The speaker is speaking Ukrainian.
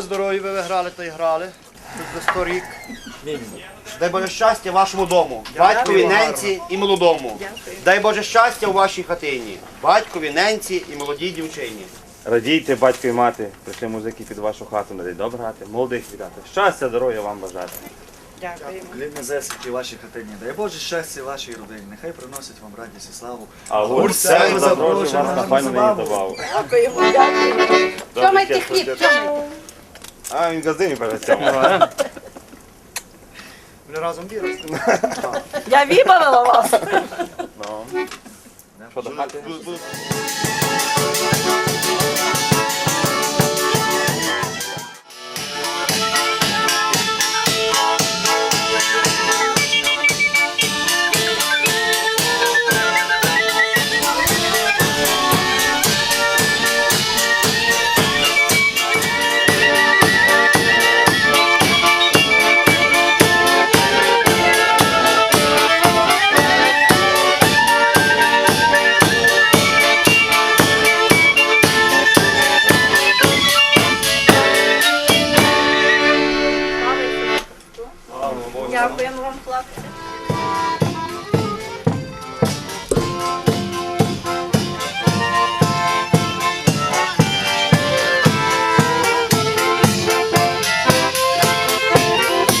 би ви грали, то й грали. Тут за 100 рік. Дай Боже щастя вашому дому, батькові, ненці і молодому. Дай Боже щастя у вашій хатині, батькові, ненці і молодій дівчині. Радійте, батько і мати, прийшли музики під вашу хату, на день добре грати, молодих вітати. Щастя, здоров'я вам бажати. Клівне зесвіті вашій хатині. Дай Боже щастя вашій родині. Нехай приносить вам радість і славу. А гурт «Север» запрошує вас на файну забаву. забаву. Тьомайте хліб, тьомайте. А, він газині перед цьому. Ми разом вірили. Я вибавила вас. Ну. Що до хати? Вам, хлопці.